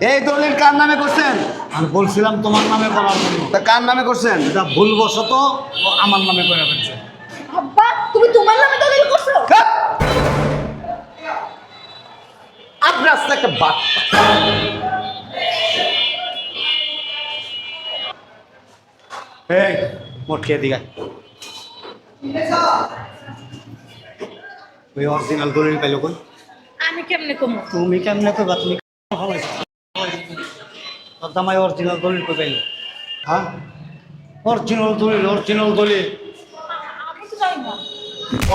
এই দলিল কার নামে করছেন? আমি বলছিলাম তোমার নামে করার জন্য। তা কার নামে করছেন? এটা ভুলবশত ও আমার নামে করে ফেলছে। আব্বা তুমি তোমার নামে দলিল করছ! আপনার আসলে একটা বাট এই মোটকে দিঘা ওই অরিজিনাল দলিল পাইলো কই? আমি কেমনে কমো? তুমি কেমনে কইবা? তুমি তোর দামাই অরিজিনাল দলিল কই পাইলো? হ্যাঁ? অরিজিনাল দলিল অরিজিনাল দলিল।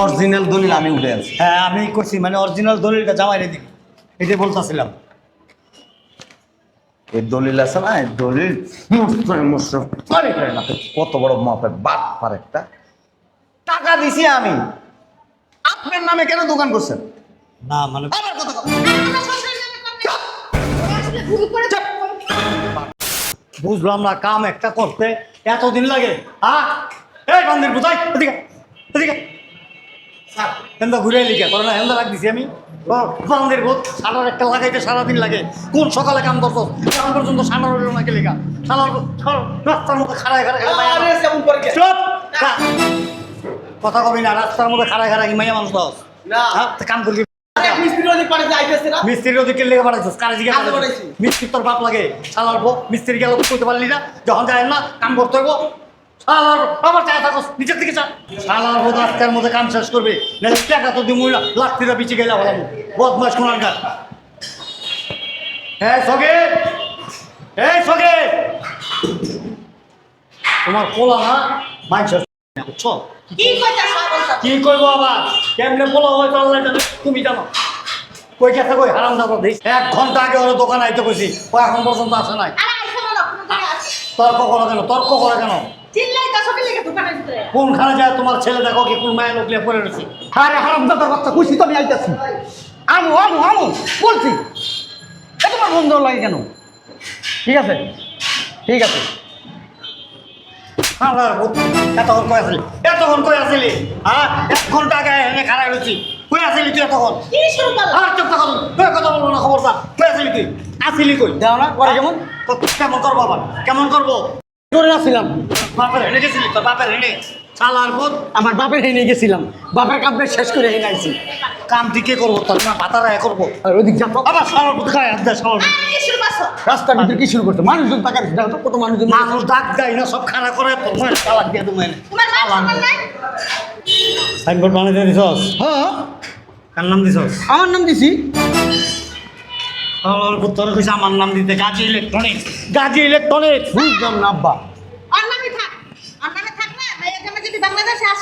অরিজিনাল দলিল আমি উঠে আছি হ্যাঁ আমি কইছি মানে অরিজিনাল দলিলটা জামাইরে দিবি এটাই বলতাছিলাম। এই দলিল আছে না এই দলিল। মুসলিম মুসলিম করে করে না। কত বড় মাপের বাট পার একটা। টাকা দিছি আমি। আপনার নামে কেন দোকান করছেন? না মানে আমার কথা বুঝলাম না কাম একটা করতে এতদিন লাগে। হ্যাঁ এই বান্দির বুঝাই এদিকে এদিকে। হেন্দা ঘুরে লিখে তোর না হেন্দা রাখ আমি। বান্দির বুধ সারার একটা লাগাইতে সারাদিন লাগে। কোন সকালে কাম করছ? কাম পর্যন্ত সারা রইল না কে লেখা সারার রাস্তার মধ্যে খাড়ায় খাড়ায় চুপ! কথা কবি না রাস্তার মধ্যে খাড়ায় খাড়ায় মাইয়া মানুষ দশ না। হ্যাঁ, তো কাম করবি মিস্ত্রি ওদিকে লেগে পাঠাইছিস কারে কাজে পাঠাইছিস পাঠাইছি। মিস্ত্রি তোর বাপ লাগে শালার বউ মিস্ত্রি গেল করতে পারলি না যখন যায় না কাম করতে হইব। শালার আবার চায় থাকো নিচের দিকে চা। শালার বউ আজকের মধ্যে কাম শেষ করবে। না টাকা তো দিমুই না লাত্তিটা পিছিয়ে গেলে বলাম। বদমাস কোনার গা হ্যাঁ সগে এই সগে তোমার পোলা না মাইছ কি কি করব আবার? কেমনে পোলা হয় তুমি জানো। কই কই? হারাম দাদা দিস এক ঘণ্টা আগে ওর দোকান আইতে কইছি। ও এখন পর্যন্ত আসে নাই। আরে আইসা না কোনো জায়গায় আছে? তর্ক করো কেন? তর্ক করো কেন? চিল্লাই তো সবই লেগে দোকানের ভিতরে। কোনখানে যায়? তোমার ছেলে দেখো কি কোন মায়ের লোকলিয়া পড়ে রয়েছে। আরে হারাম দাদার বাচ্চা খুশি তো আমি আইতাছি। আমু আমু আমু বলছি। এ তোমার বন্ধু লাগে কেন? ঠিক আছে? ঠিক আছে। এতক্ষণ কই আসলি? এতক্ষণ কই আসলি? হ্যাঁ? এক ঘণ্টা আগে এনে খারাপ রয়েছি। কই আসলি তুই এতক্ষণ কি শুরু করলা আর চুপ থাকো তুই কথা বলব না খবরদার কই আসলি তুই? আসলি কই? দেও না করে কেমন? কেমন করব আবার? কেমন করব? করে আসছিলাম বাপের হেনে গেছিলি? তোর বাপের হেনে? শালার ভূত আমার বাপের হেনে গেছিলাম। বাপের কাপড় শেষ করে হেনে আইছি। কাম দিকে করব? তোর না পাতারা এ করব। আর ওদিক যাব আবার শালার ভূত খায় দেয় শালার রাস্তার ভিতরে কি শুরু করছ? মানুষজন টাকা তো কত মানুষজন। মানুষ ডাক দেয় না সব খারাপ করে তোর মনে দিয়ে তুমি তোমার মা সম্মান নাই সাইনবোর্ড বানাইতে দিছস? হ্যাঁ। কার নাম দিছস? আমার নাম দিছি। তোর কইছে আমার নাম দিতে? গাজী ইলেকট্রনিক্স। গাজী ইলেকট্রনিক্স। বুঝলাম না আব্বা ওর নামে থাক ওর নামে থাক না ভাইয়া জামা যদি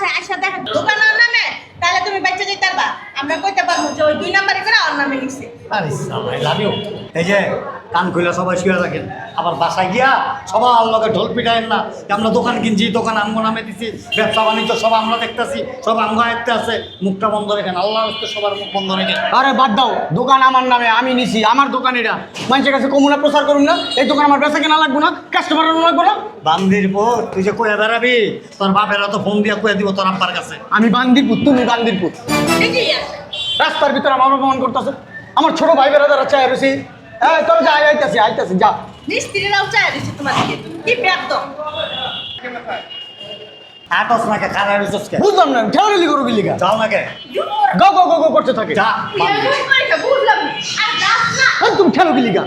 বাংলাদেশে আসে দেখে দোকান ওর না তাহলে তুমি বাচ্চা যেতে পারবা। আমরা কইতে পারব যে ওই দুই নাম্বারে করে ওর নামে লিখছে। আরে সালাই লাভিও এই যে কান খুলে সবাই শুয়ে থাকেন। আবার বাসায় গিয়া সবার লগে ঢোল পিটায়েন না। যে আমরা দোকান কিনছি দোকান আমগো নামে দিছি ব্যবসা বাণিজ্য সব আমরা দেখতেছি সব আমগো আয়ত্তে আছে। মুখটা বন্ধ রেখেন আল্লাহ হস্তে সবার মুখ বন্ধ রেখেন। আরে বাদ দাও দোকান আমার নামে আমি নিছি আমার দোকান এটা মানুষের কাছে কমুনা প্রচার করুন না এই দোকান আমার বেচা কেনা লাগবো না কাস্টমার লাগবো না। বান্দির পর তুই যে কয়ে বেড়াবি? তোর বাপেরা তো ফোন দিয়া কয়ে দিব তোর আব্বার কাছে। আমি বান্দিরপুর তুমি বান্দিরপুর রাস্তার ভিতরে আমার অপমান করতেছে। আমার ছোট ভাই বেড়াদারা চায় বেশি হ্যাঁ তোর যা আইতাছি আইতাছি যা। মিস্ত্রিরাও চায় দিচ্ছে তোমার কি আটস নাকে? বুঝলাম না ঠেলালি করো বিলিকা যাও নাকে? গো গো গো গো করতে থাকে। যা বুঝলাম আর গাছ না। তুমি ঠেলো বিলিকা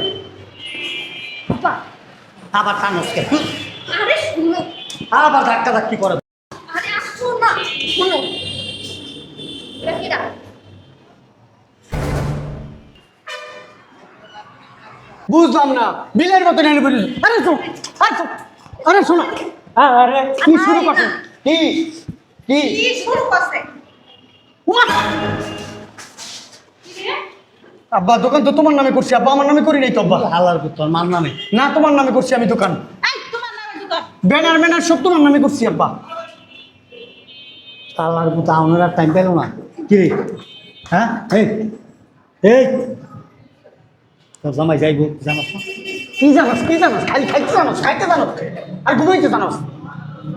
বাবা, আবার আরে শুনো। আবার ধাক্কা ধাক্কি করে। বুঝলাম না। বিলের মতো নেনে বলিস আরে শোন আরে শোন আরে শোনা আরে। কি শুরু করছ? কি? কি? কি শুরু করছে? আব্বা দোকান তো তোমার নামে করছি। আব্বা আমার নামে করি নাই তো আব্বা? আল্লাহর পুত্র মার নামে? না তোমার নামে করছি আমি দোকান। এই তোমার নামে দোকান? ব্যানার ম্যানার সব তোমার নামে করছি আব্বা। আল্লাহর পুত্র আমার আর টাইম পেল না। কি হ্যাঁ? এই এই। তোর জামাই যাইব জানাস না কি জানোস কি জানোস? খালি খাইতে জানোস খাইতে জানোস? আর ঘুমাইতে জানোস?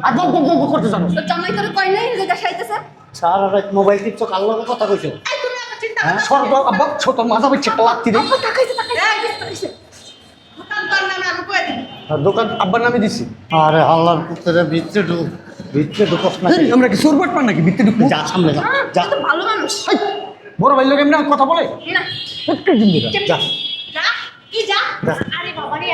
আর গপ গপ গপ গপ করতে জানোস? তো জামাই তোর কই নাই? যে দেখাইতেছে সারা রাত মোবাইল টিপছো কার লগে কথা কইছো? হ্যাঁ? সর্ব আব্বা ছোট মাজা বিচ্ছে একটা লাগতি আর দোকান আব্বার নামে দিছি। আরে হাল্লার পুত্রে ভিতরে ঢুক। ভিতরে ঢুকস না আমরা কি সুরবট পান নাকি? ভিত্তি ঢুকবো? যা সামনে যা যা। তো ভালো মানুষ। বড় ভাই লোক এমনি কথা বলে? না। একটু দিন যা যা। কি যা। আরে বাবা রে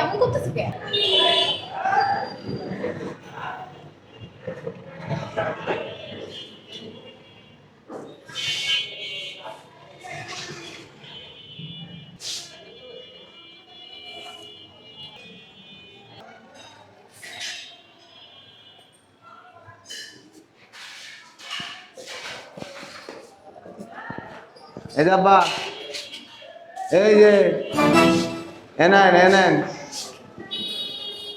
এই যে এই যে এনেন এনেন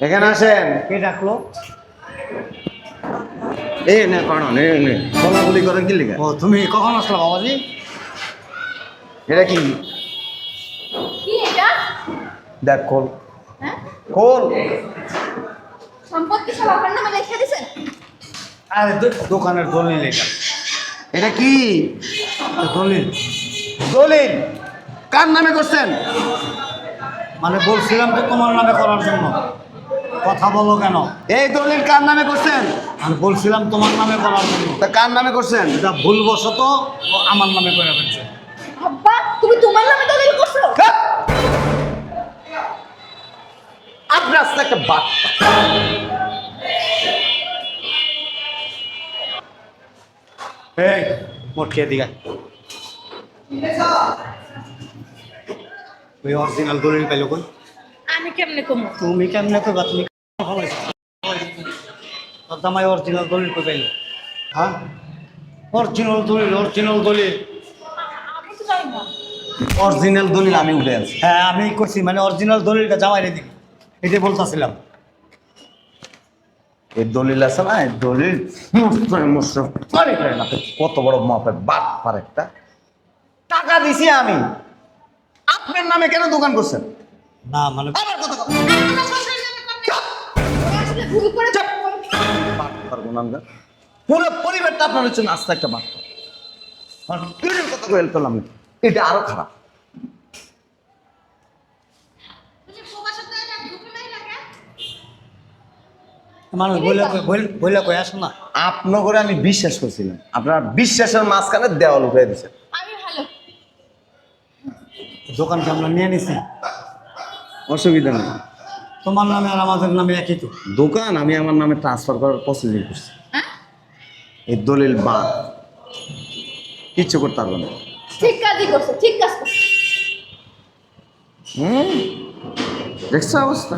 এখানে আসেন। কে ডাকলো? এই নে কারণ এই নে। বলাবলি করেন কি লিখা ও তুমি কখন আসলো বাবাজি? এটা কি? কি এটা? দেখ খোল। হ্যাঁ? খোল। সম্পত্তি সব আপনার নামে লিখে দিয়েছেন? আরে দোকানের দলিল এটা। এটা কি? দলিল। দলিল। কার নামে করছেন? মানে বলছিলাম তো তোমার নামে করার জন্য। কথা বলো কেন? এই দলিল কার নামে করছেন? আমি বলছিলাম তোমার নামে করার জন্য। তা কার নামে করছেন? এটা ভুলবশত ও আমার নামে করে ফেলছে। আব্বা তুমি তোমার নামে দলিল করছ! আপনার আসলে একটা বাট এই মোটকে দিকে ওই অরিজিনাল দলিল পাইলো কই? আমি কেমনে কমো? তুমি কেমনে কইবা? তুমি তোর দামাই অরিজিনাল দলিল কই পাইলো? হ্যাঁ? অরিজিনাল দলিল অরিজিনাল দলিল। আমি তো জানি না। অরিজিনাল দলিল আমি উঠে আনছি। হ্যাঁ আমি কইছি মানে অরিজিনাল দলিলটা জামাই রে দিবি। এটাই বলতাছিলাম। এই দলিল আছে না? এই দলিল কত বড় মাপের বাট পার একটা টাকা দিছি আমি। আপনার নামে কেন দোকান করছেন? না মানে আমার কথা পারব না আমরা। পুরো পরিবারটা আপনার হচ্ছে আস্তে একটা কথা এটা আরও খারাপ। মানুষ বইলা কই বইলা কই আসো না। আপনার করে আমি বিশ্বাস করছিলাম। আপনার বিশ্বাসের মাঝখানে দেওয়াল উঠে দিচ্ছেন দোকানকে আমরা নিয়ে নিছি। অসুবিধা নেই। তোমার নামে আর আমাদের নামে একই তো। দোকান আমি আমার নামে ট্রান্সফার করার প্রসিডিউর করছি। হ্যাঁ? এই দলিল বাদ। কিচ্ছু করতে পারব না। ঠিক কাজই করছ ঠিক কাজ করছ। হুম? দেখছ অবস্থা?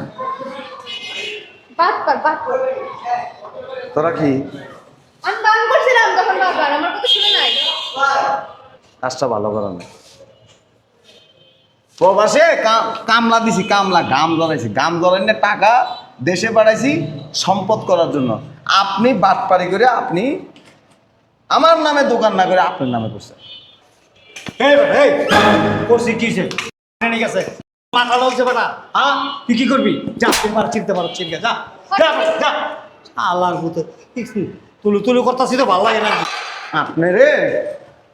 বাদ পার বাদ। তোরা কি? আমি বান করছিলাম তখন বাবার আমার কথা শুনে নাই। কাজটা ভালো করো না। প্রবাসে কামলা দিছি কামলা গাম জড়াইছি গাম জড়াই না টাকা দেশে পাঠাইছি সম্পদ করার জন্য। আপনি বাটপারি করে আপনি আমার নামে দোকান না করে আপনার নামে করছেন করছি কিসে ঠিক আছে। মাথা লাগছে বেটা। হ্যাঁ তুই কি করবি? যা চিনতে পারো চিনকে যা যা যা। আল্লাহর ভূতে। তুলু তুলু করতাছি তো ভালো লাগে না। আপনি রে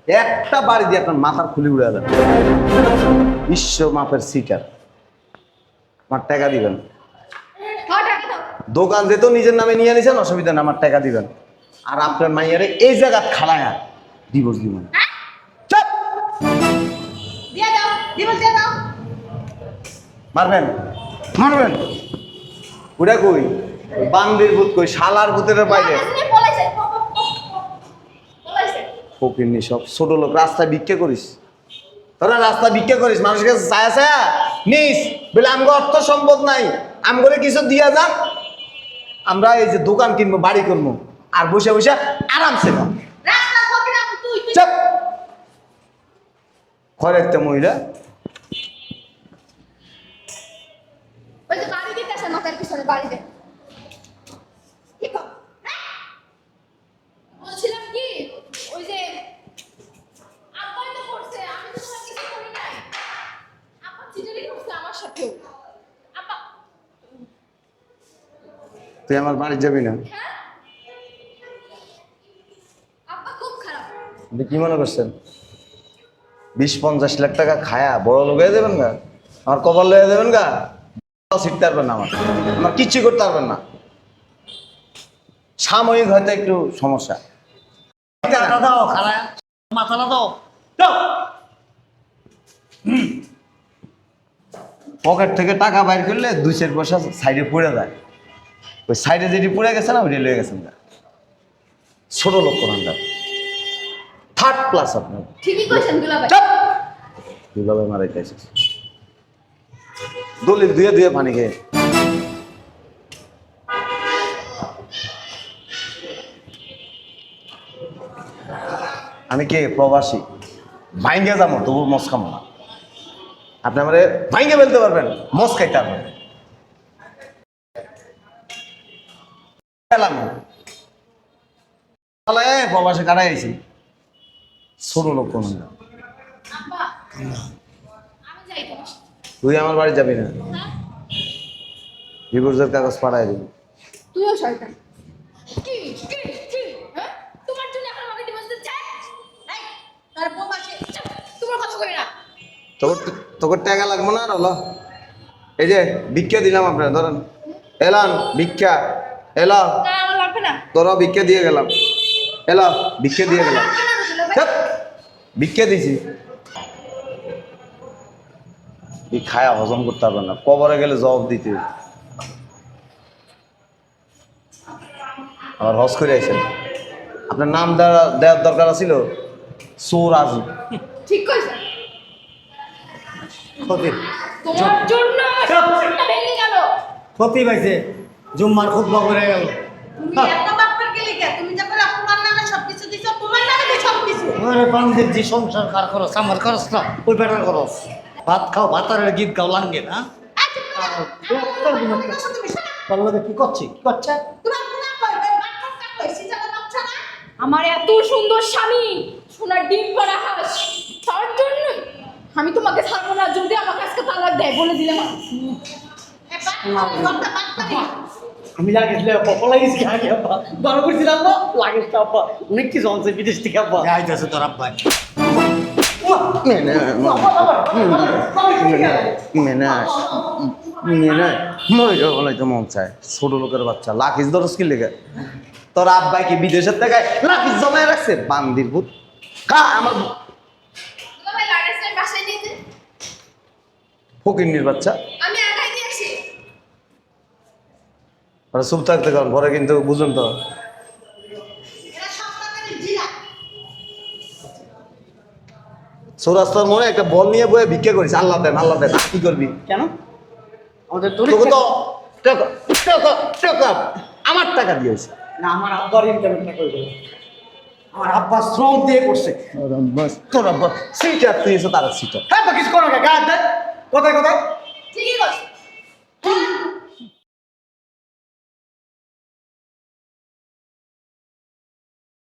একটা বাড়ি দিয়ে আপনার মাথার খুলি উড়ে যাবে। বিশ্ব মাপের সিটার আমার টাকা দিবেন। দোকান যেহেতু নিজের নামে নিয়ে নিছেন অসুবিধা না আমার টাকা দিবেন। আর আপনার মাইয়ারে এই জায়গা খাড়ায়া ডিভোর্স দিবেন মারবেন? মারবেন? ওটা কই? বান্দির ভূত কই? শালার ভূতের বাইরে। ফকিরনি সব ছোট লোক রাস্তায় ভিক্ষা করিস। তোরা রাস্তা ভিক্ষা করিস মানুষের কাছে ছায়া ছায়া নিস। বলে আমগো অর্থ সম্পদ নাই আমগরে কিছু দিয়া যান আমরা এই যে দোকান কিনবো বাড়ি কিনবো আর বসে বসে আরামসে খাও রাস্তা চাপ। ঘরে একটা মহিলা। বাড়ি দিতে মাথার পিছনে বাড়ি দে কি কর হ্যাঁ? বলছিলাম কি ওই যে আব্বাই তো করছে আমি তো তোমার কিছু করি নাই আব্বা চিটারি করছে আমার সাথেও আব্বা তুই আমার বাড়ি যাবি না? হ্যাঁ আপনি কি মনে করছেন? বিশ পঞ্চাশ লাখ টাকা খায়া বড় লোক হয়ে যাবেন গা? আমার কপাল লয়ে যাবেন গা? শিখতে পারবেন না আমার। আমার কিচ্ছু করতে পারবেন না। সাময়িক হয়তো একটু সমস্যা। মাথাটা দাও পকেট থেকে টাকা বাইর করলে দুই চার পয়সা সাইডে পড়ে যায়। ওই সাইডে যেটি পড়ে গেছে না ওইটা লয়ে গেছেন না ছোট লোক কোন থার্ড ক্লাস আপনার ঠিকই কইছেন দুলাভাই। দুলাভাই মারাইতে এসেছে দলিল দুয়ে দুয়ে পানি খেয়ে। আমি কে? প্রবাসী। ভাইঙ্গে যাব তবু মস খাব না আপনি আমারে ভাইঙ্গে ফেলতে পারবেন মস খাইতে পারবেন। পেলাম তাহলে প্রবাসে কাটাই ছোট লোক কোন। তুই আমার বাড়ি যাবি না? ডিভোর্সের কাগজ পাঠাই দিবি। তুইও শয়তান। কি কি কি হ্যাঁ? তোমার জন্য এখন আমাকে ডিভোর্স দিতে চাই এই তার বউ তোমার কথা কই না? তোর তোর টাকা লাগবো না আর হলো। এই যে ভিক্ষা দিলাম আপনার ধরেন। এলাম ভিক্ষা। এলো। আমার তোরা ভিক্ষা দিয়ে গেলাম। এলো ভিক্ষা দিয়ে গেলাম। ভিক্ষা দিছি। এই খায়া হজম করতে পারবেন না। কবরে গেলে জবাব দিতে। আবার হজ করে আইছেন আপনার নাম দেওয়া দেওয়ার দরকার ছিল সোর আজিব ঠিক ক্ষতি। তোমার জন্য আমার ক্ষতি পাইছে। জুম্মার খুব করে গেল। সংসার কার করস আমার করস না ওই বেটার করস ভাত খাও ভাতারের গীত গাও লাঙ্গে না। কি করছি? কি করছে? আমার এত সুন্দর স্বামী সোনার ডিম পাড়া হাঁস তার জন্য আমি তোমাকে ছাড়বো না যদি আমাকে আজকে তালাক দেয় বলে দিলাম। আমি লাগিয়েছিল পপা লাগিয়েছি আগে আব্বা বড় করছিলাম না লাগিয়েছিল আব্বা অনেক কিছু আনছে বিদেশ থেকে আব্বা আইতেছে তোর আব্বা তো মন চায় ছোট লোকের বাচ্চা লাখিস দরস কি লেগে তোর আব্বাই কি বিদেশের থেকে লাখিস জমায় রাখছে বান্দির ভূত কা আমার ফকিন্নির বাচ্চা আমি একাই দিয়ে আসি ওরা চুপ থাকতে কারণ পরে কিন্তু বুঝুন তো। সৌরাস্তার মনে একটা বল নিয়ে বয়ে ভিক্ষা করিস। আল্লাহ দেন আল্লাহ দেন। কি করবি? কেন? আমাদের তোকে তো টাকা টাকা টাকা আমার টাকা দিয়েছে না আমার আব্বার করে দেবো আমার আব্বা শ্রম দিয়ে করছে। তোর আব্বা সিটার দিয়েছে তারা সিটার। হ্যাঁ কিছু করো না গায়ে দেয় কোথায় কোথায়। ঠিকই